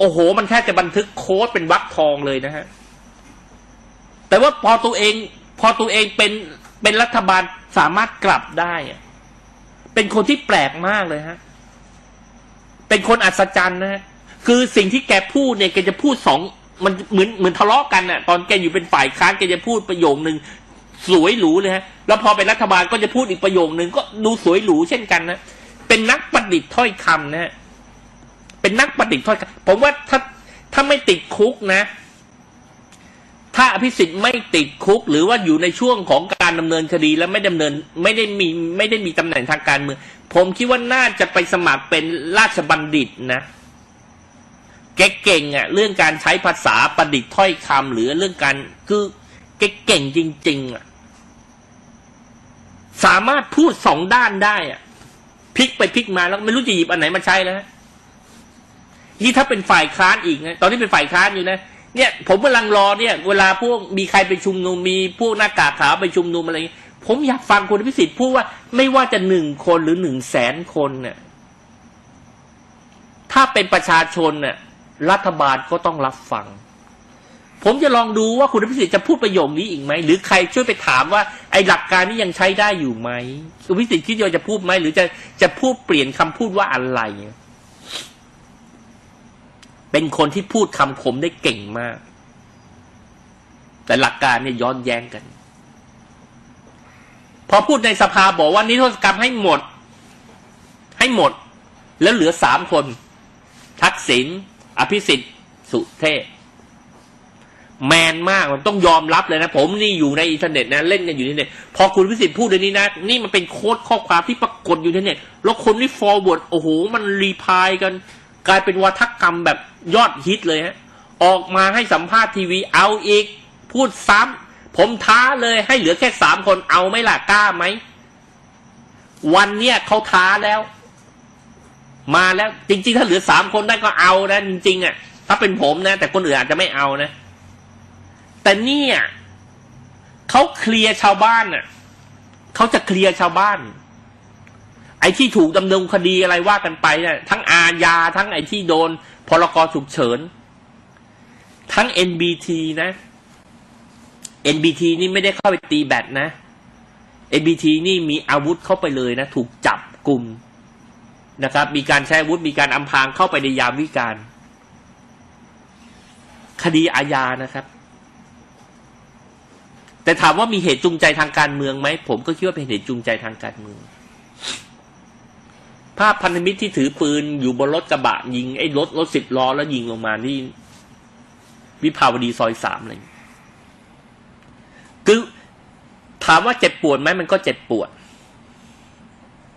โอ้โห มันแค่จะบันทึกโค้ดเป็นวรรคทองเลยนะฮะ แต่ว่าพอตัวเอง พอตัวเองเป็นเป็นรัฐบาลสามารถกลับได้เป็นคนที่แปลกมากเลยฮะ เป็นคนอัศจรรย์นะฮะ คือสิ่งที่แกพูดเนี่ยแกจะพูดสองมันเหมือนเหมือนทะเลาะกันน่ะ ตอนแกอยู่เป็นฝ่ายค้านแกจะพูดประโยคนึงสวยหรูเลยฮะ แล้วพอเป็นรัฐบาลก็จะพูดอีกประโยคนึงก็ดูสวยหรูเช่นกันนะ เป็นนักประดิษฐ์ถ้อยคำนะฮะ เป็นนักประดิษฐ์ถ้อยคำผมว่าถ้าถ้าไม่ติดคุกนะ ถ้าอภิสิทธิ์ไม่ติดคุก หรือว่าอยู่ในช่วงของการดำเนินคดีแล้วไม่ดำเนิน ไม่ได้มีไม่ได้มีตำแหน่งทางการเมืองผมคิดว่าน่าจะไปสมัครเป็นราชบัณฑิตนะแกเก่งอะเรื่องการใช้ภาษาประดิษฐ์ถ้อยคำหรือเรื่องการคือแกเก่งจริง ๆอะสามารถพูดสองด้านได้อะพลิกไปพลิกมาแล้วไม่รู้จะหยิบอันไหนมาใช้แล้ว ฮะนี่ถ้าเป็นฝ่ายค้านอีกนะตอนนี้เป็นฝ่ายค้านอยู่นะเนี่ยผมกำลังรอเนี่ย เวลาพวกมีใครไปชุมนุมมีพวกหน้ากากขาวไปชุมนุมอะไรอย่างเงี้ยผมอยากฟังคุณพิสิทธิ์พูดว่าไม่ว่าจะหนึ่งคนหรือหนึ่งแสนคนเนี่ยถ้าเป็นประชาชนเนี่ยรัฐบาลก็ต้องรับฟัง ผมจะลองดูว่าคุณพิสิทธิ์จะพูดประโยคนี้อีกไหมหรือใครช่วยไปถามว่าไอ้หลักการนี้ยังใช้ได้อยู่ไหมคุณพิสิทธิ์คิดว่าจะพูดไหมหรือจะจะพูดเปลี่ยนคำพูดว่าอะไร เป็นคนที่พูดคำคมได้เก่งมาก แต่หลักการเนี่ยย้อนแย้งกัน พอพูดในสภาบอกว่านิรโทษกรรมให้หมด ให้หมด แล้วเหลือสามคน ทักษิณอภิสิทธิ์สุเทพแมนมากมันต้องยอมรับเลยนะ ผมนี่อยู่ในอินเทอร์เน็ตนะเล่นกันอยู่ในเน็ตพอคุณพิสิทธิ์พูดในนี้นะ นี่มันเป็นโค้ดข้อความที่ปรากฏอยู่ในเน็ตแล้วคนที่ฟอร์เวิร์ดโอ้โห มันรีพายกัน กลายเป็นวัฒกรรมแบบยอดฮิตเลยฮะ ออกมาให้สัมภาษณ์ทีวีเอาอีก พูดซ้ำผมท้าเลยให้เหลือแค่สามคนเอาไหมล่ะกล้าไหม วันเนี้ยเขาท้าแล้ว มาแล้ว จริง ๆ ถ้าเหลือสามคนได้ก็เอานะจริงๆอะ ถ้าเป็นผมนะ แต่คนอื่นอาจจะไม่เอานะ แต่เนี่ยเขาเคลียร์ชาวบ้านน่ะเขาจะเคลียร์ชาวบ้าน ไอ้ที่ถูกดำเนินคดีอะไรว่ากันไปเนี่ยทั้งอาญาทั้งไอ้ที่โดนพรกฉุกเฉิน ทั้ง NBT นะ NBT นี่ไม่ได้เข้าไปตีแบตนะ NBT นี่มีอาวุธเข้าไปเลยนะ ถูกจับกลุ่มนะครับ มีการใช้อาวุธมีการอำพรางเข้าไปในยามวิการ คดีอาญานะครับ แต่ถามว่ามีเหตุจูงใจทางการเมืองไหมผมก็คิดว่าเป็นเหตุจูงใจทางการเมือง ภาพพันธมิตรที่ถือปืนอยู่บนรถกระบะยิงไอ้รถรถสิบล้อแล้วยิงลงมาที่วิภาวดีซอยสามอะไรคือถามว่าเจ็บปวดไหมมันก็เจ็บปวด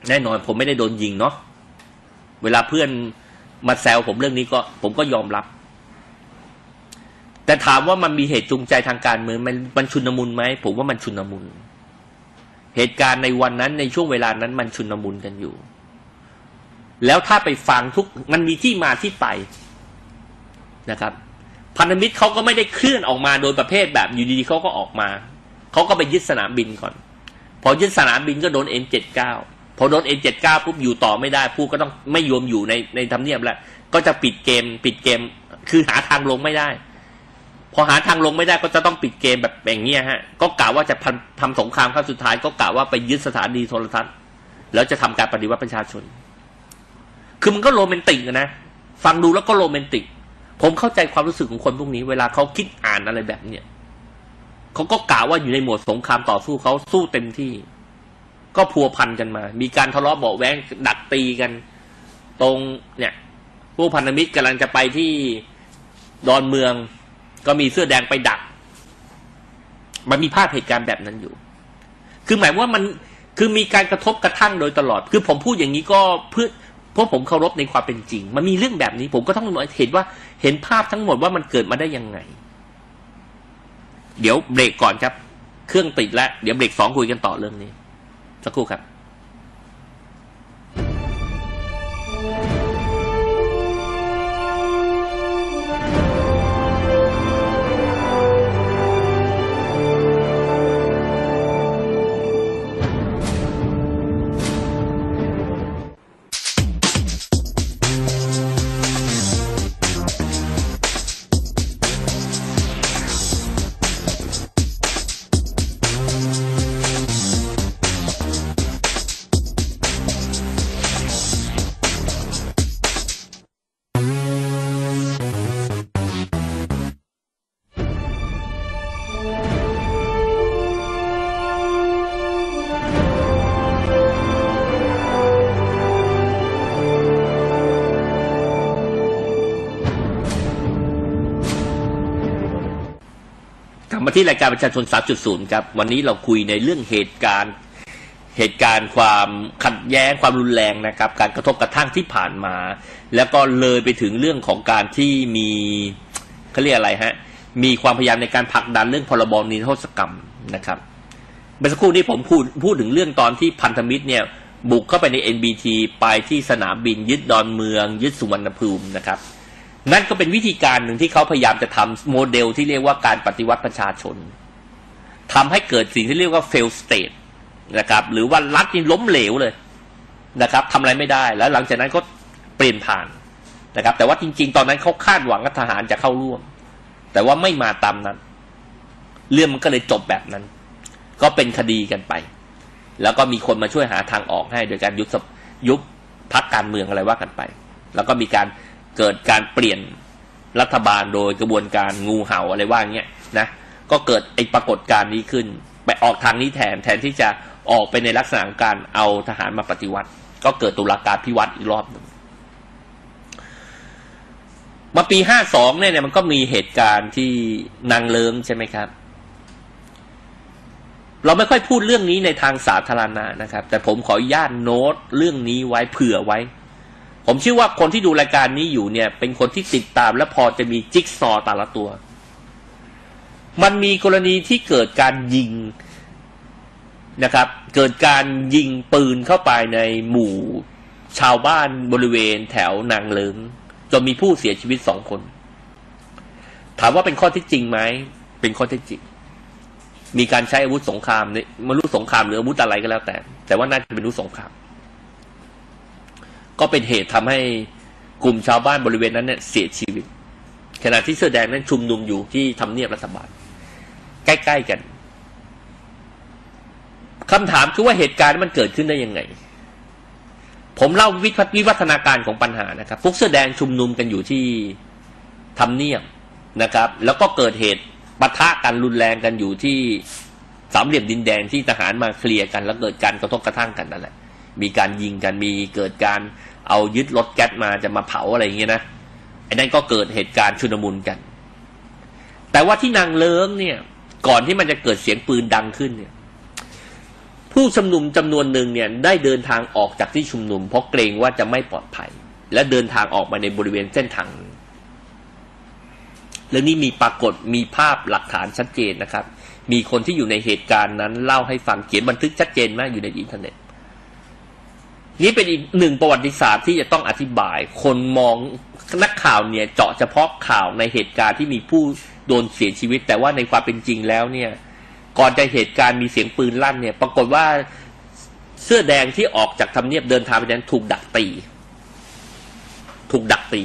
แน่นอนผมไม่ได้โดนยิงเนาะเวลาเพื่อนมาแซวผมเรื่องนี้ก็ ผมก็ยอมรับ แต่ถามว่ามันมีเหตุจูงใจทางการเมืองมันมันชุนมุนไหมผมว่ามันชุนมุน เหตุการณ์ในวันนั้นในช่วงเวลานั้นมันชุนมุนกันอยู่ แล้วถ้าไปฟังทุกมันมีที่มาที่ไปนะครับ พันธมิตรเขาก็ไม่ได้เคลื่อนออกมาโดยประเภทแบบอยู่ดีๆเขาก็ออกมาเขาก็ไปยึดสนามบินก่อน พอยึดสนามบินก็โดน N79 พอโดน N79 ปุ๊บอยู่ต่อไม่ได้ผู้ก็ต้องไม่ยอมอยู่ในในทำเนียบแล้วก็จะปิดเกม ปิดเกม คือหาทางลงไม่ได้ พอหาทางลงไม่ได้ก็จะต้องปิดเกมแบบอย่างเงี้ยฮะ ก็กล่าวว่าจะทำสงครามครั้งสุดท้าย ก็กล่าวว่าไปยึดสถานีโทรทัศน์ แล้วจะทำการปฏิวัติประชาชน คือมันก็โรแมนติกนะ ฟังดูแล้วก็โรแมนติก ผมเข้าใจความรู้สึกของคนพวกนี้ เวลาเขาคิดอ่านอะไรแบบเนี้ยเขาก็กล่าวว่าอยู่ในหมวดสงครามต่อสู้เขาสู้เต็มที่ ก็พัวพันกันมา มีการทะเลาะเบาแว้งดักตีกัน ตรงเนี่ยพวกพันธมิตรกำลังจะไปที่ดอนเมือง ก็มีเสื้อแดงไปดัก มันมีภาพเหตุการณ์แบบนั้นอยู่ คือหมายว่ามันคือมีการกระทบกระทั่งโดยตลอด คือผมพูดอย่างนี้ก็เพื่อ เพราะผมเคารพในความเป็นจริง มันมีเรื่องแบบนี้ ผมก็ต้องเห็นว่าเห็นภาพทั้งหมดว่ามันเกิดมาได้ยังไง เดี๋ยวเบรกก่อนครับ เครื่องติดแล้ว เดี๋ยวเบรกสองคุยกันต่อเรื่องนี้ สักครู่ครับ มาที่รายการประชาชน 3.0 ครับ วันนี้เราคุยในเรื่องเหตุการณ์เหตุการณ์ความขัดแย้งความรุนแรงนะครับ การกระทบกระทั่งที่ผ่านมา แล้วก็เลยไปถึงเรื่องของการที่มีเขาเรียกอะไรฮะ มีความพยายามในการผลักดันเรื่องพรบนิรโทษกรรมนะครับเมื่อสักครู่นี้ผมพูดพูดถึงเรื่องตอนที่พันธมิตรเนี่ยบุกเข้าไปใน NBT ไปที่สนามบินยึดดอนเมือง ยึดสุวรรณภูมินะครับ นั่นก็เป็นวิธีการหนึ่งที่เขาพยายามจะทำโมเดลที่เรียกว่าการปฏิวัติประชาชนทำให้เกิดสิ่งที่เรียกว่า fail state นะครับ หรือว่ารัฐนี่ล้มเหลวเลยนะครับทำอะไรไม่ได้แล้วหลังจากนั้นก็เปลี่ยนผ่านนะครับ แต่ว่าจริง ๆ ตอนนั้นเขาคาดหวังว่าทหารจะเข้าร่วม แต่ว่าไม่มาตามนั้น เรื่องมันก็เลยจบแบบนั้น ก็เป็นคดีกันไป แล้วก็มีคนมาช่วยหาทางออกให้โดยการยุบยุบพักการเมืองอะไรว่ากันไป แล้วก็มีการ เกิดการเปลี่ยนรัฐบาลโดยกระบวนการงูเห่าอะไรว่าเงี้ยนะก็เกิดไอ้ปรากฏการณ์นี้ขึ้น ไปออกทางนี้แทนแทนที่จะออกไปในลักษณะของการเอาทหารมาปฏิวัติ ก็เกิดตุลาการพิวัตรอีกรอบหนึ่งมาปีห้าสองเนี่ยมันก็มีเหตุการณ์ที่นางเลิงใช่ไหมครับ เราไม่ค่อยพูดเรื่องนี้ในทางสาธารณะนะครับ แต่ผมขออนุญาตโน้ตเรื่องนี้ไว้เผื่อไว้ ผมเชื่อว่าคนที่ดูรายการนี้อยู่เนี่ย เป็นคนที่ติดตามและพอจะมีจิ๊กซอแต่ละตัว มันมีกรณีที่เกิดการยิงนะครับ เกิดการยิงปืนเข้าไปในหมู่ชาวบ้านบริเวณแถวนางเลิงจนมีผู้เสียชีวิตสองคน ถามว่าเป็นข้อที่จริงไหม เป็นข้อที่จริง มีการใช้อาวุธสงครามเนี่ยไม่รู้สงครามหรืออาวุธอะไรก็แล้วแต่ แต่ว่าน่าจะเป็นอาวุธสงคราม ก็เป็นเหตุทำให้กลุ่มชาวบ้านบริเวณนั้นเนี่ยเสียชีวิต ขณะที่เสื้อแดงนั้นชุมนุมอยู่ที่ทำเนียบรัฐบาล ใกล้ๆกันคำถามคือว่าเหตุการณ์มันเกิดขึ้นได้ยังไง ผมเล่าวิวัฒนาการของปัญหานะครับ พวกเสื้อแดงชุมนุมกันอยู่ที่ทำเนียบนะครับ แล้วก็เกิดเหตุปะทะกันรุนแรงกันอยู่ที่สามเหลี่ยมดินแดงที่ทหารมาเคลียร์กัน แล้วเกิดการกระทบกระทั่งกันนั่นแหละ มีการยิงกันมีเกิดการเอายึดรถแก๊สมาจะมาเผาอะไรอย่างเงี้ยนะไอ้นั่นก็เกิดเหตุการณ์ชุนมุนกัน แต่ว่าที่นางเลิ้งเนี่ย ก่อนที่มันจะเกิดเสียงปืนดังขึ้นเนี่ย ผู้ชุมนุมจำนวนหนึ่งเนี่ยได้เดินทางออกจากที่ชุมนุม เพราะเกรงว่าจะไม่ปลอดภัย และเดินทางออกมาในบริเวณเส้นทางและนี่มีปรากฏมีภาพหลักฐานชัดเจนนะครับ มีคนที่อยู่ในเหตุการณ์นั้นเล่าให้ฟังเขียนบันทึกชัดเจนมากอยู่ในอินเทอร์เน็ต นี่เป็นอีกหนึ่งประวัติศาสตร์ที่จะต้องอธิบาย คนมองนักข่าวเนี่ยเจาะเฉพาะข่าวในเหตุการณ์ที่มีผู้โดนเสียชีวิต แต่ว่าในความเป็นจริงแล้วเนี่ย ก่อนจะเหตุการณ์มีเสียงปืนลั่นเนี่ย ปรากฏว่าเสื้อแดงที่ออกจากทำเนียบเดินทางไปนั้นถูกดักตี ถูกดักตี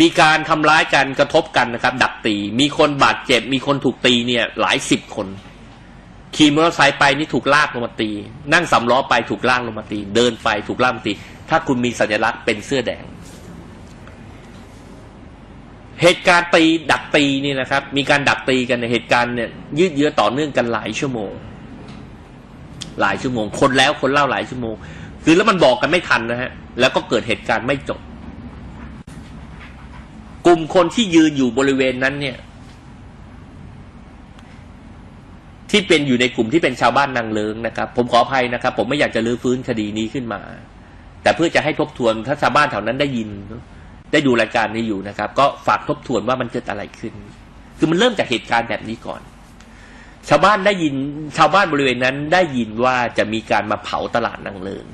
มีการทำร้ายกันกระทบกันนะครับ ดักตี มีคนบาดเจ็บ มีคนถูกตีเนี่ย หลายสิบคน ขี่มอเตอร์ไซค์ไปนี่ถูกลากลงมาตี นั่งสำล้อไปถูกลากลงมาตี เดินไปถูกลากมาตี ถ้าคุณมีสัญลักษณ์เป็นเสื้อแดง เหตุการณ์ตีดักตีนี่นะครับ มีการดักตีกันในเหตุการณ์เนี่ยยืดเยื้อต่อเนื่องกันหลายชั่วโมง หลายชั่วโมง คนแล้วคนเล่าหลายชั่วโมง คือแล้วมันบอกกันไม่ทันนะฮะ แล้วก็เกิดเหตุการณ์ไม่จบ กลุ่มคนที่ยืนอยู่บริเวณนั้นเนี่ย ที่เป็นอยู่ในกลุ่มที่เป็นชาวบ้านนางเลิงนะครับ ผมขออภัยนะครับ ผมไม่อยากจะลื้อฟื้นคดีนี้ขึ้นมา แต่เพื่อจะให้ทบทวนถ้าชาวบ้านแถวนั้นได้ยิน ได้ดูรายการนี้อยู่นะครับ ก็ฝากทบทวนว่ามันเกิดอะไรขึ้น คือมันเริ่มจากเหตุการณ์แบบนี้ก่อน ชาวบ้านได้ยิน ชาวบ้านบริเวณนั้นได้ยินว่าจะมีการมาเผาตลาดนางเลิง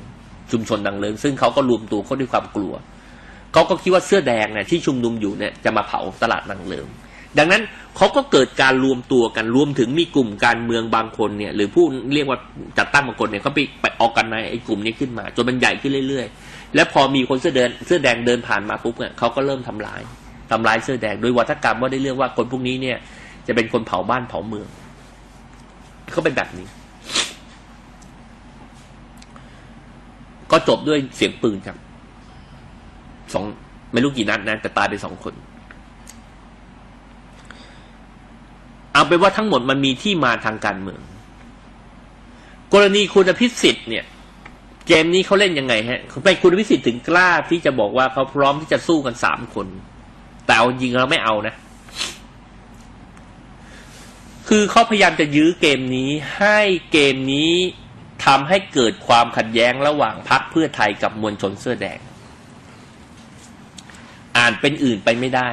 ชุมชนนางเลิง ซึ่งเขาก็รวมตัวเขาด้วยความกลัวเขาก็คิดว่าเสื้อแดงเนี่ยที่ชุมนุมอยู่เนี่ยจะมาเผาตลาดนางเลิง ดังนั้นเขาก็เกิดการรวมตัวกันรวมถึงมีกลุ่มการเมืองบางคนเนี่ย หรือผู้เรียกว่าจัดตั้งบางคนเนี่ยเขาไปไปออกกันในไอ้กลุ่มนี้ขึ้นมา จนมันใหญ่ขึ้นเรื่อย ๆ แล้วพอมีคนเสื้อเดินเสื้อแดงเดินผ่านมาปุ๊บเนี่ยเขาก็เริ่มทำลายทำลายเสื้อแดงโดยวัฒกรรมว่าได้เรื่องว่าคนพวกนี้เนี่ย จะเป็นคนเผาบ้านเผาเมืองเขาเป็นแบบนี้ ก็จบด้วยเสียงปืนครับสองไม่รู้กี่นัดนะแต่ตายไปสองคน เอาเป็นว่าทั้งหมดมันมีที่มาทางการเมือง กรณีคุณพิสิทธิ์เนี่ย เกมนี้เขาเล่นยังไงฮะไปคุณวิสิทธิ์ถึงกล้าที่จะบอกว่าเขาพร้อมที่จะสู้กันสามคน แต่เอายิงเราไม่เอานะ คือเขาพยายามจะยื้อเกมนี้ให้เกมนี้ทำให้เกิดความขัดแย้งระหว่างพรรคเพื่อไทยกับมวลชนเสื้อแดง อ่านเป็นอื่นไปไม่ได้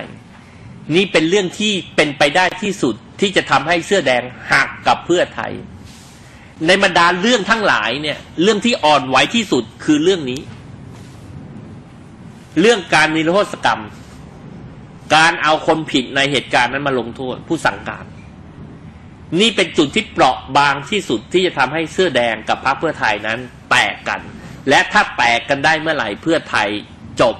นี่เป็นเรื่องที่เป็นไปได้ที่สุด ที่จะทำให้เสื้อแดงหักกับเพื่อไทย ในบรรดาเรื่องทั้งหลายเนี่ย เรื่องที่อ่อนไหวที่สุดคือเรื่องนี้ เรื่องการนิรโทษกรรม การเอาคนผิดในเหตุการณ์นั้นมาลงโทษผู้สั่งการ นี่เป็นจุดที่เปราะบางที่สุดที่จะทำให้เสื้อแดงกับพรรคเพื่อไทยนั้น แตกกัน และถ้าแตกกันได้เมื่อไหร่เพื่อไทยจบ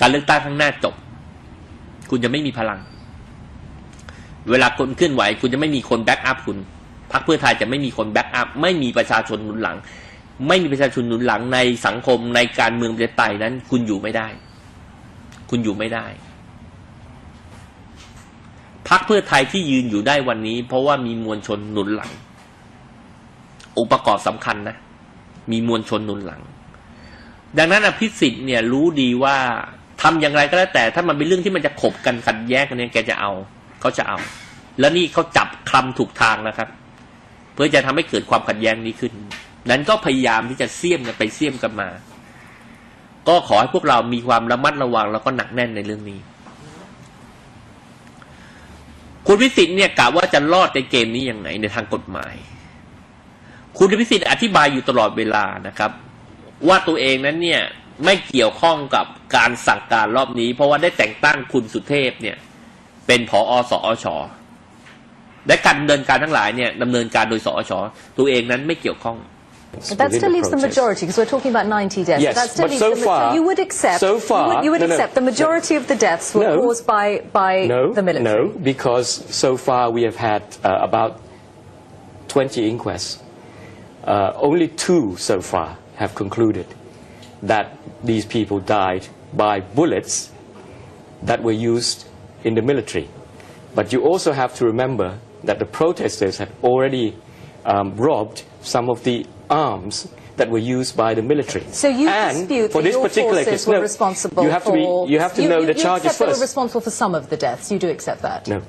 การเลือกตั้งข้างหน้าจบ คุณจะไม่มีพลัง เวลาคนเคลื่อนไหว คุณจะไม่มีคนแบ็กอัพคุณพรรคเพื่อไทยจะไม่มีคนแบ็กอัพไม่มีประชาชนหนุนหลัง ไม่มีประชาชนหนุนหลังในสังคมในการเมืองประชาธิปไตยนั้น คุณอยู่ไม่ได้ คุณอยู่ไม่ได้พรรคเพื่อไทยที่ยืนอยู่ได้วันนี้ เพราะว่ามีมวลชนหนุนหลัง องค์ประกอบสำคัญนะ มีมวลชนหนุนหลัง ดังนั้นอภิสิทธิ์เนี่ยรู้ดีว่าทำอย่างไรก็แล้วแต่ ถ้ามันเป็นเรื่องที่มันจะขบกันขัดแย้งกันเนี่ยแกจะเอา เขาจะเอา แล้วนี่เขาจับคลำถูกทางนะครับ เพื่อจะทำให้เกิดความขัดแย้งนี้ขึ้น นั้นก็พยายามที่จะเสี่ยมกันไปเสี่ยมกันมา ก็ขอให้พวกเรามีความระมัดระวังแล้วก็หนักแน่นในเรื่องนี้ คุณพิสิทธิ์เนี่ยกะว่าจะรอดในเกมนี้ยังไงในทางกฎหมาย คุณพิสิทธิ์อธิบายอยู่ตลอดเวลานะครับ ว่าตัวเองนั้นเนี่ยไม่เกี่ยวข้องกับการสั่งการรอบนี้ เพราะว่าได้แต่งตั้งคุณสุเทพเนี่ย เป็นผอสอชและการดำเนินการทั้งหลายเนี่ยดำเนินการโดยสอชตัวเองนั้นไม่เกี่ยวข้อง But that still leaves the majority because we're talking about 90 deaths. Yes, that still but leaves so the, far- so you would accept so you far- would, you would no, no, accept the no. majority of the deaths were No. caused by by No, the military. no, because so far we have had uh, about 20 inquests. Uh, only two so far have concluded that these people died by bullets that were used in the military. But you also have to remember that the protesters had already um, robbed some of the arms that were used by the military. So you and dispute for that this your particular forces case, were no, responsible you have for to be, you have to you, know you, the you charges accept they were responsible for some of the deaths. You do accept that. No.